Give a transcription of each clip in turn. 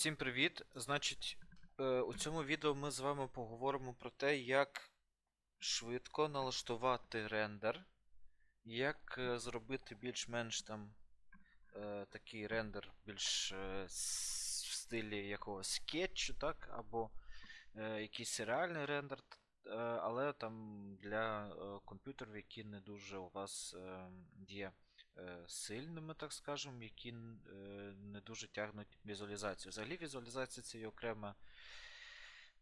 Всім привіт! Значить, е, у цьому відео ми з вами поговоримо про те, як швидко налаштувати рендер, як е, зробити більш-менш там е, такий рендер більш в стилі якогось скетчу, так, або якийсь реальний рендер, але там для комп'ютерів, які не дуже у вас є сильними, так скажемо, які е, не дуже тягнуть візуалізацію. Взагалі візуалізація це є окрема,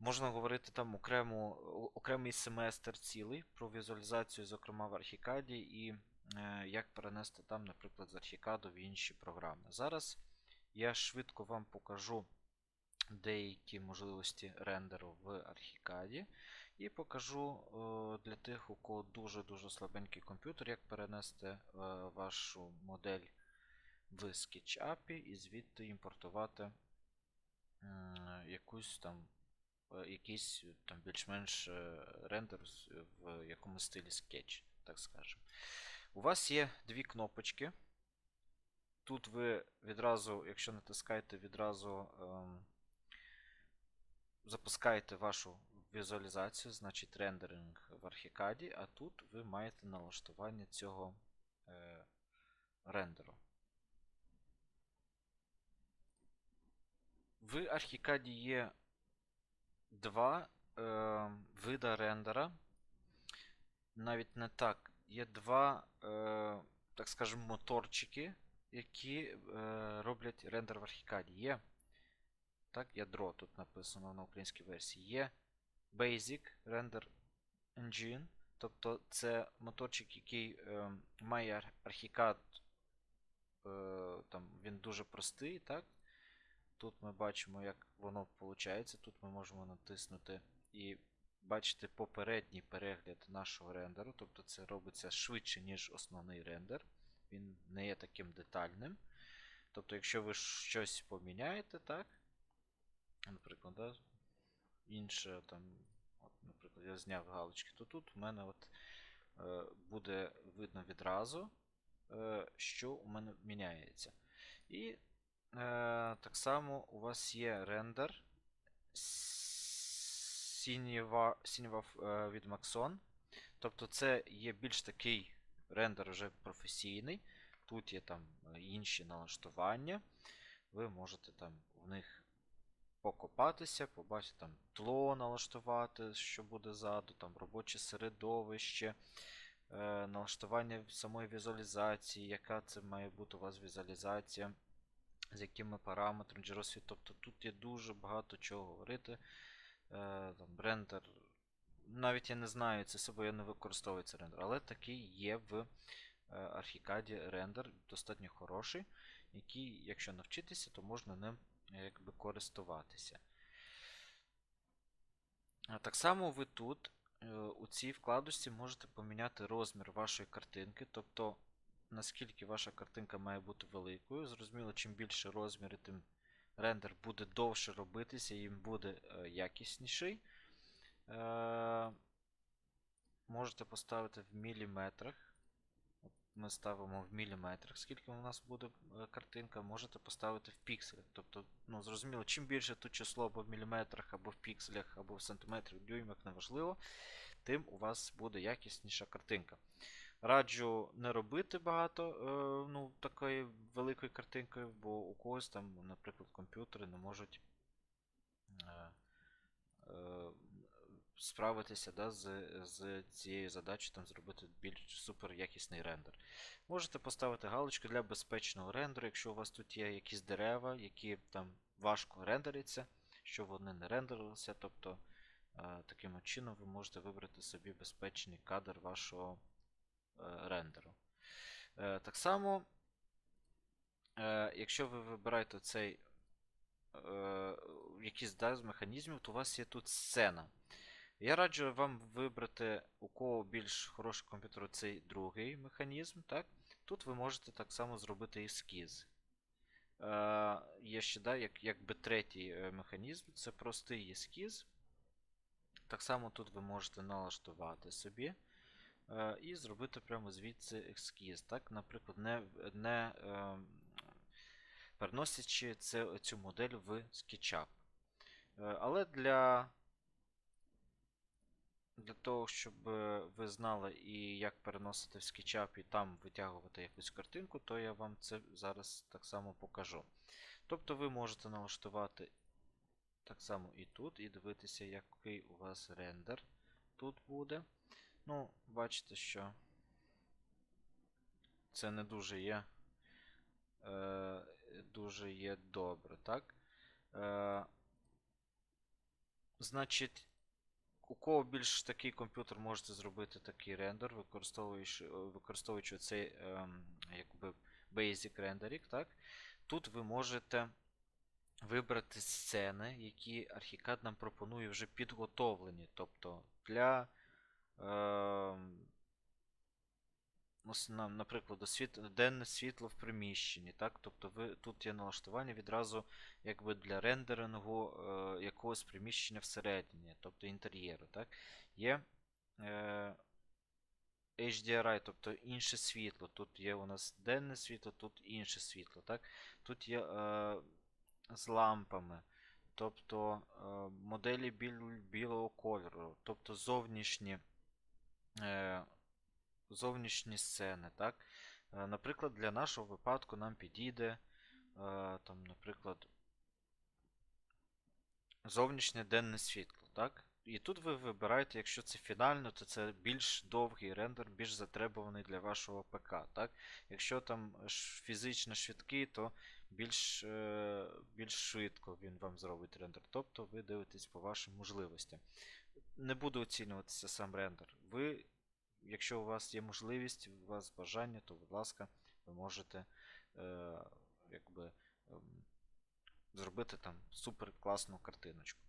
можна говорити там окрему, окремий семестр цілий про візуалізацію, зокрема в Архікаді, і е, як перенести там, наприклад, з Архікаду в інші програми. Зараз я швидко вам покажу деякі можливості рендеру в Архікаді. І покажу е, для тих, у кого дуже-дуже слабенький комп'ютер, як перенести е, вашу модель в SketchUp і звідти імпортувати якусь там, е, якийсь там більш-менш рендер в якомусь стилі Sketch, так скажемо. У вас є дві кнопочки. Тут ви відразу, якщо натискаєте, відразу ем, запускаєте вашу візуалізацію, значить рендеринг в Архікаді, а тут ви маєте налаштування цього е, рендеру. В Архікаді є два е, вида рендера. Навіть не так. Є два, е, так скажемо, моторчики, які е, роблять рендер в Архікаді. Є так, ядро тут написано на українській версії. Є Basic Render Engine. Тобто це моторчик, який е, має ар- архікад. Е, там, він дуже простий, так? Тут ми бачимо, як воно виходить. Тут ми можемо натиснути і бачити попередній перегляд нашого рендеру. Тобто це робиться швидше, ніж основний рендер. Він не є таким детальним. Тобто, якщо ви щось поміняєте, так? Наприклад, да, інше там, от, наприклад, я зняв галочки, то тут у мене от, е, буде видно відразу, е, що у мене міняється. І е, так само у вас є рендер синєва е, від Maxon. Тобто це є більш такий рендер вже професійний. Тут є там е, інші налаштування. Ви можете там в них покопатися, побачити там тло налаштувати, що буде ззаду, там робоче середовище, е, налаштування самої візуалізації, яка це має бути у вас візуалізація, з якими параметрами, джеросвіт. Тобто тут є дуже багато чого говорити. Е, там, рендер. Навіть я не знаю це все, бо я не використовую цей рендер, але такий є в е, Архікаді рендер, достатньо хороший, який, якщо навчитися, то можна ним якби користуватися. Так само ви тут, е, у цій вкладочці, можете поміняти розмір вашої картинки, тобто наскільки ваша картинка має бути великою. Зрозуміло, чим більше розміри, тим рендер буде довше робитися і він буде е, якісніший. Е, Можете поставити в міліметрах. Ми ставимо в міліметрах, скільки у нас буде е, картинка, можете поставити в пікселях. Тобто, ну, зрозуміло, чим більше тут число або в міліметрах, або в пікселях, або в сантиметрах, дюймах, неважливо, тим у вас буде якісніша картинка. Раджу не робити багато е, ну, такої великої картинки, бо у когось там, наприклад, комп'ютери не можуть е, е, справитися да, з, з цією задачею, там, зробити більш супер якісний рендер. Можете поставити галочку для безпечного рендеру, якщо у вас тут є якісь дерева, які там важко рендеряться, щоб вони не рендерилися. Тобто е, таким чином ви можете вибрати собі безпечний кадр вашого е, рендеру. Е, так само, якщо ви вибираєте цей якийсь да, з механізмів, то у вас є тут сцена. Я раджу вам вибрати, у кого більш хороший комп'ютер, цей другий механізм. Так? Тут ви можете так само зробити ескіз. Е, є ще да, як, якби третій е, механізм, це простий ескіз. Так само тут ви можете налаштувати собі е, і зробити прямо звідси ескіз. Так? Наприклад, не, не, е, переносячи це, цю модель в SketchUp. Е, Але для, для того, щоб е, ви знали і як переносити в SketchUp і там витягувати якусь картинку, то я вам це зараз так само покажу. Тобто ви можете налаштувати так само і тут, і дивитися, який у вас рендер тут буде. Ну, бачите, що це не дуже є е, дуже є добре, так? Е, значить, у кого більш такий комп'ютер можете зробити такий рендер, використовуючи, використовуючи цей ем, якби Basic Rendering, так? Тут ви можете вибрати сцени, які Архікад нам пропонує вже підготовлені. Тобто для, ем, наприклад, освіт- денне світло в приміщенні. Так? Тобто ви, тут є налаштування відразу якби для рендерингу е, якогось приміщення всередині, тобто інтер'єру. Так? Є е, HDRI, тобто інше світло. Тут є у нас денне світло, тут інше світло. Так? Тут є е, з лампами, тобто е, моделі біль- білого кольору, тобто зовнішні, е, зовнішні сцени. Так? Е, наприклад, для нашого випадку нам підійде, е, там, наприклад, зовнішнє денне світло. Так? І тут ви вибираєте, якщо це фінально, то це більш довгий рендер, більш затребуваний для вашого ПК. Так? Якщо там фізично швидкий, то більш, е, більш швидко він вам зробить рендер. Тобто ви дивитесь по вашим можливостям. Не буду оцінюватися сам рендер. Ви, якщо у вас є можливість, у вас бажання, то, будь ласка, ви можете е, якби, ем, зробити там супер класну картиночку.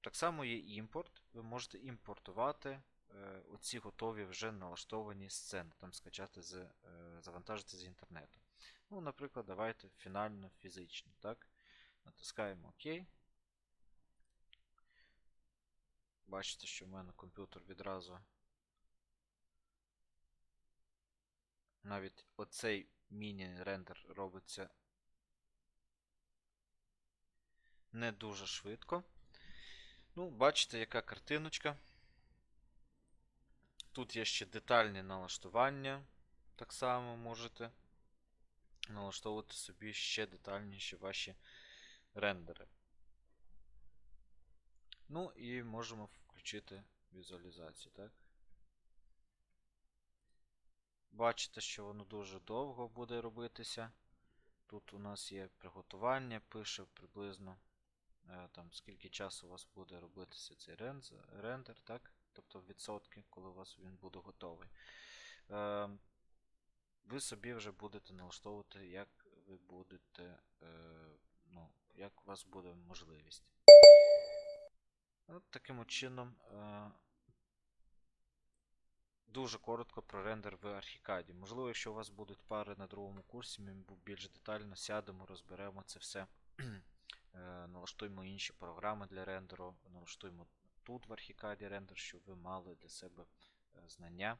Так само є імпорт. Ви можете імпортувати е, оці готові вже налаштовані сцени, там скачати з, е, завантажити з інтернету. Ну, наприклад, давайте фінально фізично. Так? Натискаємо ОК. Бачите, що в мене комп'ютер відразу. Навіть оцей міні-рендер робиться не дуже швидко. Ну, бачите, яка картиночка. Тут є ще детальні налаштування. Так само можете налаштовувати собі ще детальніші ваші рендери. Ну і можемо включити візуалізацію, так? Бачите, що воно дуже довго буде робитися. Тут у нас є приготування, пише приблизно е, там, скільки часу у вас буде робитися цей рендер, так? Тобто відсотки, коли у вас він буде готовий. Е, ви собі вже будете налаштовувати, як ви будете, е, ну, як у вас буде можливість. От таким чином. Дуже коротко про рендер в Архікаді. Можливо, якщо у вас будуть пари на другому курсі, ми більш детально сядемо, розберемо це все. Е, Налаштуємо інші програми для рендеру, налаштуємо тут в Архікаді рендер, щоб ви мали для себе е, знання,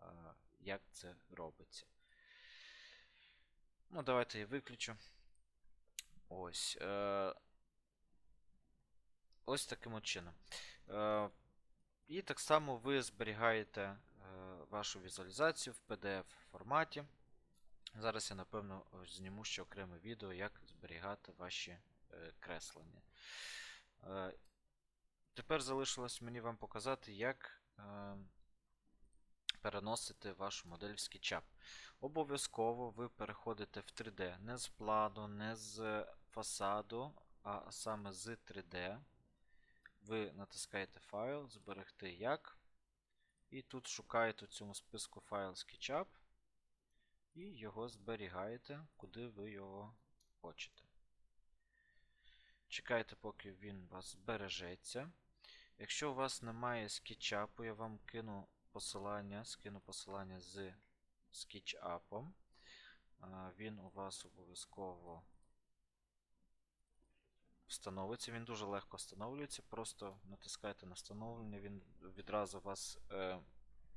е, як це робиться. Ну, давайте я виключу. Ось. Ось таким чином. І так само ви зберігаєте е, вашу візуалізацію в PDF форматі. Зараз я, напевно, зніму ще окреме відео, як зберігати ваші е, креслення. Е, тепер залишилось мені вам показати, як переносити вашу модель в SketchUp. Обов'язково ви переходите в 3D не з плану, не з фасаду, а саме з 3D. Ви натискаєте файл, зберегти як. І тут шукаєте у цьому списку файл SketchUp і його зберігаєте, куди ви його хочете. Чекайте, поки він у вас збережеться. Якщо у вас немає SketchUp, я вам кину посилання, скину посилання з SketchUp. Він у вас обов'язково встановиться. Він дуже легко встановлюється. Просто натискайте на встановлення, він відразу у вас е,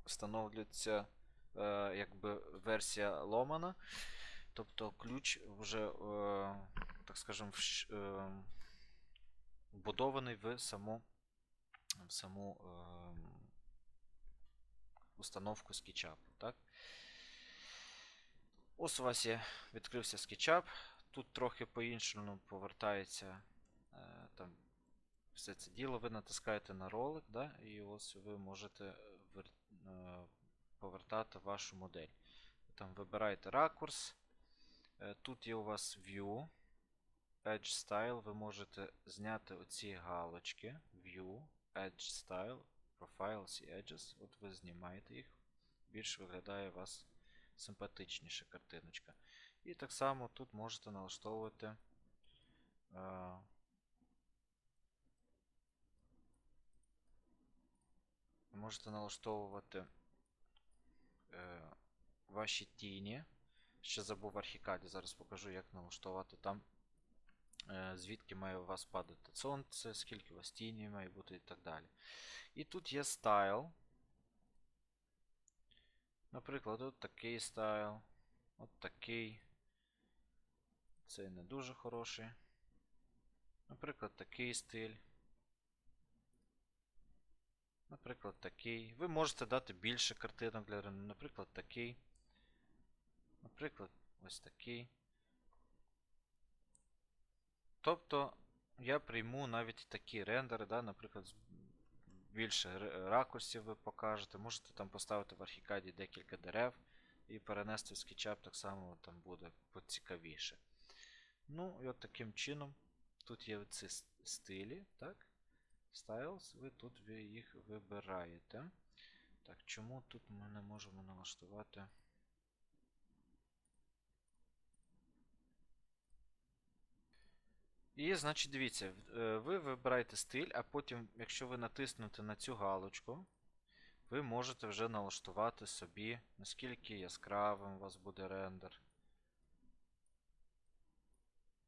встановлюється е, якби версія ломана. Тобто ключ вже, е, так скажем, вш- е, вбудований в саму, в саму е, установку SketchUp. Так? Ось у вас є відкрився SketchUp. Тут трохи по-іншому повертається е, там все це діло. Ви натискаєте на ролик, да, і ось ви можете е, вер- е, повертати вашу модель. Там вибираєте ракурс. Е, Тут є у вас View, Edge Style. Ви можете зняти оці галочки. View, Edge Style, Profiles і Edges. От ви знімаєте їх. Більш виглядає у вас симпатичніша картиночка. І так само тут можете налаштовувати. Можете налаштовувати е, ваші тіні. Ще забув архікаді. Зараз покажу, як налаштувати там, е, звідки має у вас падати сонце, скільки у вас тіні має бути і так далі. І тут є стайл. Наприклад, от такий стайл. От такий. Цей не дуже хороший. Наприклад, такий стиль. Наприклад, такий. Ви можете дати більше картинок для рендеру. Наприклад, такий. Наприклад, ось такий. Тобто я прийму навіть такі рендери, да, наприклад, більше ракурсів ви покажете. Можете там поставити в архікаді декілька дерев і перенести в SketchUp, так само там буде поцікавіше. Ну, і от таким чином. Тут є ці стилі, так? Styles, ви тут їх вибираєте. Так, чому тут ми не можемо налаштувати? І, значить, дивіться, е, ви вибираєте стиль, а потім, якщо ви натиснете на цю галочку, ви можете вже налаштувати собі, наскільки яскравим у вас буде рендер.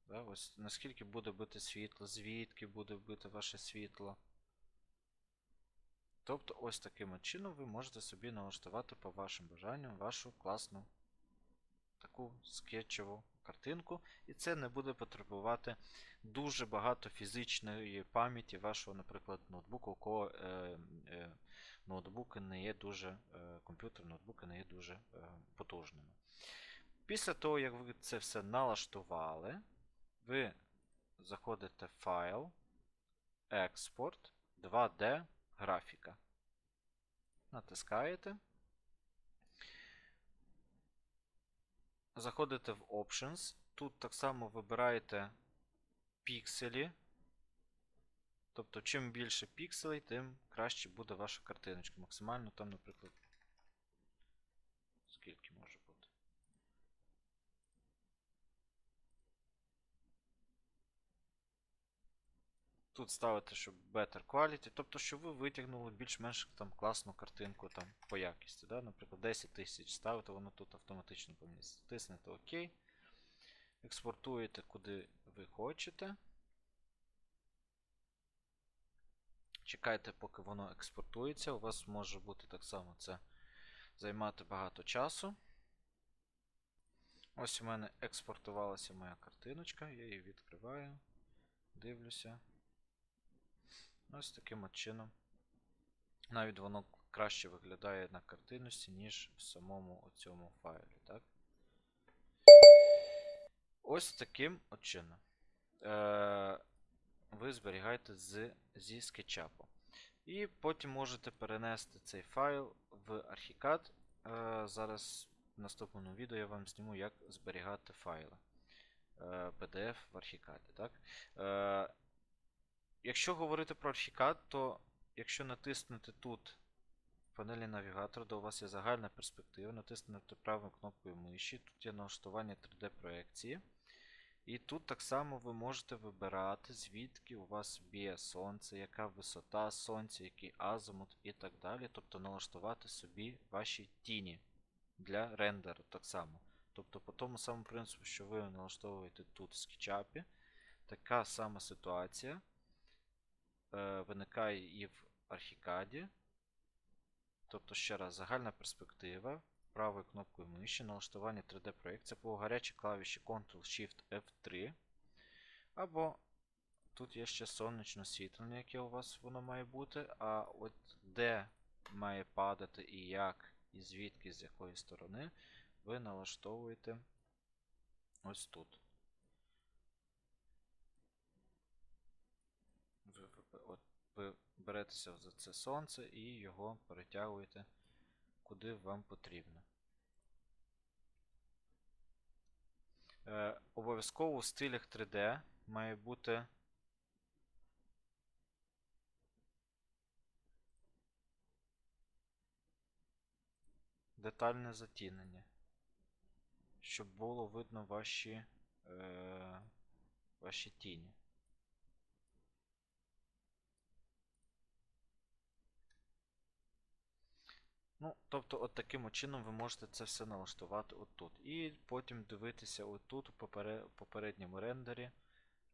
Да, ось наскільки буде бити світло, звідки буде бити ваше світло. Тобто, ось таким чином ви можете собі налаштувати по вашим бажанням вашу класну таку скетчеву картинку. І це не буде потребувати дуже багато фізичної пам'яті вашого, наприклад, ноутбуку, у кого е, е, ноутбуки не є дуже, е, комп'ютер, ноутбуки не є дуже е, потужними. Після того, як ви це все налаштували, ви заходите в файл, експорт, 2D графіка. Натискаєте. Заходите в Options. Тут так само вибираєте пікселі. Тобто, чим більше пікселей, тим краще буде ваша картиночка. Максимально там, наприклад. Скільки може бути? Тут ставите, щоб better quality, тобто, щоб ви витягнули більш-менш там класну картинку там по якісті. Да? Наприклад, 10 тисяч ставите, воно тут автоматично поміститься. Тиснете ОК. Експортуєте куди ви хочете. Чекайте, поки воно експортується. У вас може бути так само це займати багато часу. Ось у мене експортувалася моя картиночка, я її відкриваю, дивлюся. Ось таким от чином. Навіть воно краще виглядає на картинності, ніж в самому цьому файлі. Так? Ось таким от чином. Е- ви зберігаєте з, зі SketchUp. І потім можете перенести цей файл в Archicad. Е, зараз в наступному відео я вам зніму, як зберігати файли е, PDF в Archicad. Так? Е, якщо говорити про Archicad, то якщо натиснути тут в панелі навігатора, де у вас є загальна перспектива, натиснути правою кнопкою миші, тут є налаштування 3D-проекції. І тут так само ви можете вибирати, звідки у вас б'є сонце, яка висота сонця, який азимут і так далі. Тобто налаштувати собі ваші тіні для рендеру так само. Тобто, по тому самому принципу, що ви налаштовуєте тут в SketchUp, така сама ситуація виникає і в Archicad. Тобто, ще раз, загальна перспектива. правою кнопкою миші, налаштування 3D проєкція по гарячій клавіші Ctrl-Shift F3. Або тут є ще сонячне освітлення, яке у вас воно має бути. А от де має падати і як, і звідки, з якої сторони, ви налаштовуєте ось тут. Ви, ви- от, ви беретеся за це сонце і його перетягуєте куди вам потрібно. Е, обов'язково у стилях 3D має бути детальне затінення, щоб було видно ваші, е, ваші тіні. Ну, тобто, от таким чином ви можете це все налаштувати отут. І потім дивитися отут, у попередньому рендері,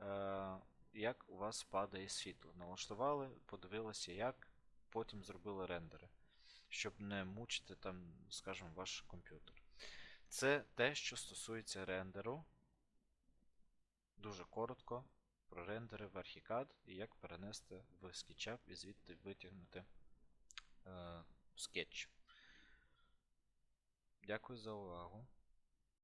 е, як у вас падає світло. Налаштували, подивилися, як, потім зробили рендери, щоб не мучити там, скажімо, ваш комп'ютер. Це те, що стосується рендеру. Дуже коротко про рендери в Archicad і як перенести в SketchUp і звідти витягнути е, скетч. Дякую за увагу.